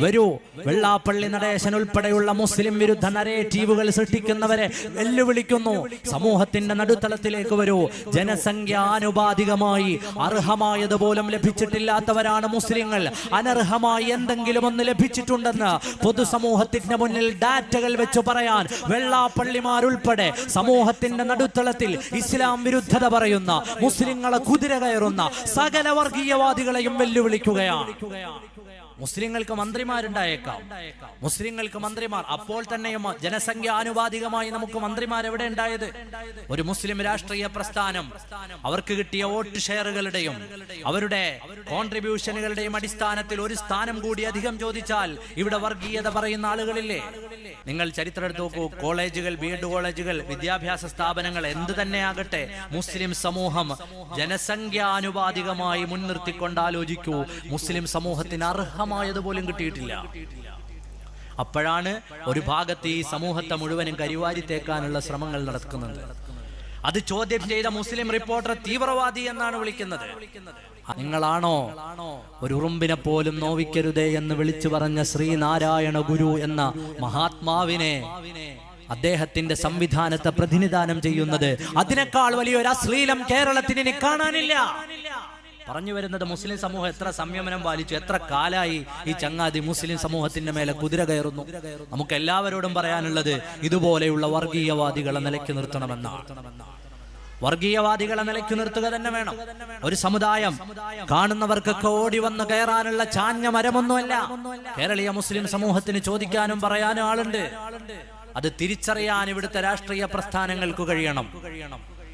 വരൂ. വെള്ളാപ്പള്ളി നടേശൻ ഉൾപ്പെടെയുള്ള മുസ്ലിം വിരുദ്ധ നരേറ്റീവുകൾ സൃഷ്ടിക്കുന്നവരെ വെല്ലുവിളിക്കുന്നു. സമൂഹത്തിന്റെ നടുത്തളത്തിലേക്ക് വരൂ. ജനസംഖ്യാനുപാതികമായി അർഹമായതുപോലും ലഭിച്ചിട്ടില്ലാത്തവരാണ് മുസ്ലിങ്ങൾ. അനർഹമായി എന്തെങ്കിലും ഒന്ന് ലഭിച്ചിട്ടുണ്ടെന്ന് പൊതുസമൂഹത്തിന്റെ മുന്നിൽ ഡാറ്റകൾ വെച്ച് പറയാൻ വെള്ളാപ്പള്ളിമാരുൾപ്പെടെ സമൂഹത്തിന്റെ നടുത്തളത്തിൽ ഇസ്ലാം വിരുദ്ധത പറയുന്ന മുസ്ലിങ്ങളെ കുതിര കയറുന്ന സകല വർഗീയവാദികളെയും വെല്ലുവിളിക്കുകയാണ്. മുസ്ലിങ്ങൾക്ക് മന്ത്രിമാരുണ്ടായേക്കാം. മുസ്ലിങ്ങൾക്ക് മന്ത്രിമാർ. അപ്പോൾ തന്നെയും ജനസംഖ്യ ആനുപാതികമായി നമുക്ക് മന്ത്രിമാർ എവിടെ ഉണ്ടായത്? ഒരു മുസ്ലിം രാഷ്ട്രീയ പ്രസ്ഥാനം. അവർക്ക് കിട്ടിയ വോട്ട് ഷെയറുകളുടെയും അവരുടെ കോൺട്രിബ്യൂഷനുകളുടെയും അടിസ്ഥാനത്തിൽ ഒരു സ്ഥാനം കൂടി അധികം ചോദിച്ചാൽ ഇവിടെ വർഗീയത പറയുന്ന ആളുകളില്ലേ? നിങ്ങൾ ചരിത്രം എടുത്ത് നോക്കൂ. കോളേജുകൾ ബി എഡ് കോളേജുകൾ. വിദ്യാഭ്യാസ സ്ഥാപനങ്ങൾ എന്ത് തന്നെ ആകട്ടെ മുസ്ലിം സമൂഹം ജനസംഖ്യാനുപാതികമായി മുൻനിർത്തിക്കൊണ്ട് ആലോചിക്കൂ. മുസ്ലിം സമൂഹത്തിന് അർഹമായത് പോലും കിട്ടിയിട്ടില്ല. അപ്പോഴാണ് ഒരു ഭാഗത്ത് ഈ സമൂഹത്തെ മുഴുവനും കരിവാരി തേക്കാനുള്ള ശ്രമങ്ങൾ നടക്കുന്നത്. അത് ചോദ്യം ചെയ്ത മുസ്ലിം റിപ്പോർട്ടർ തീവ്രവാദി എന്നാണ് വിളിക്കുന്നത്. നിങ്ങളാണോ ഒരു ഉറുമ്പിനെ പോലും നോവിക്കരുതേ എന്ന് വിളിച്ചു പറഞ്ഞ ശ്രീനാരായണ ഗുരു എന്ന മഹാത്മാവിനെ അദ്ദേഹത്തിന്റെ സംവിധാനത്തെ പ്രതിനിധാനം ചെയ്യുന്നത്? അതിനേക്കാൾ വലിയൊരു അശ്ലീലം കേരളത്തിന് ഇനി കാണാനില്ല. പറഞ്ഞു വരുന്നത് മുസ്ലിം സമൂഹം എത്ര സംയമനം പാലിച്ചു എത്ര കാലായി ഈ ചങ്ങാതി മുസ്ലിം സമൂഹത്തിന്റെ മേലെ കുതിര കയറുന്നു. നമുക്ക് എല്ലാവരോടും പറയാനുള്ളത് ഇതുപോലെയുള്ള വർഗീയവാദികളെ നിലയ്ക്ക് നിർത്തണമെന്നാണ്. വർഗീയവാദികളെ നിലയ്ക്ക് നിർത്തുക തന്നെ വേണം. ഒരു സമുദായം കാണുന്നവർക്കൊക്കെ ഓടി വന്ന് കയറാനുള്ള ചാഞ്ഞ മരമൊന്നുമല്ല. കേരളീയ മുസ്ലിം സമൂഹത്തിന് ചോദിക്കാനും പറയാനും ആളുണ്ട്. അത് തിരിച്ചറിയാൻ ഇവിടുത്തെ രാഷ്ട്രീയ പ്രസ്ഥാനങ്ങൾക്ക് കഴിയണം.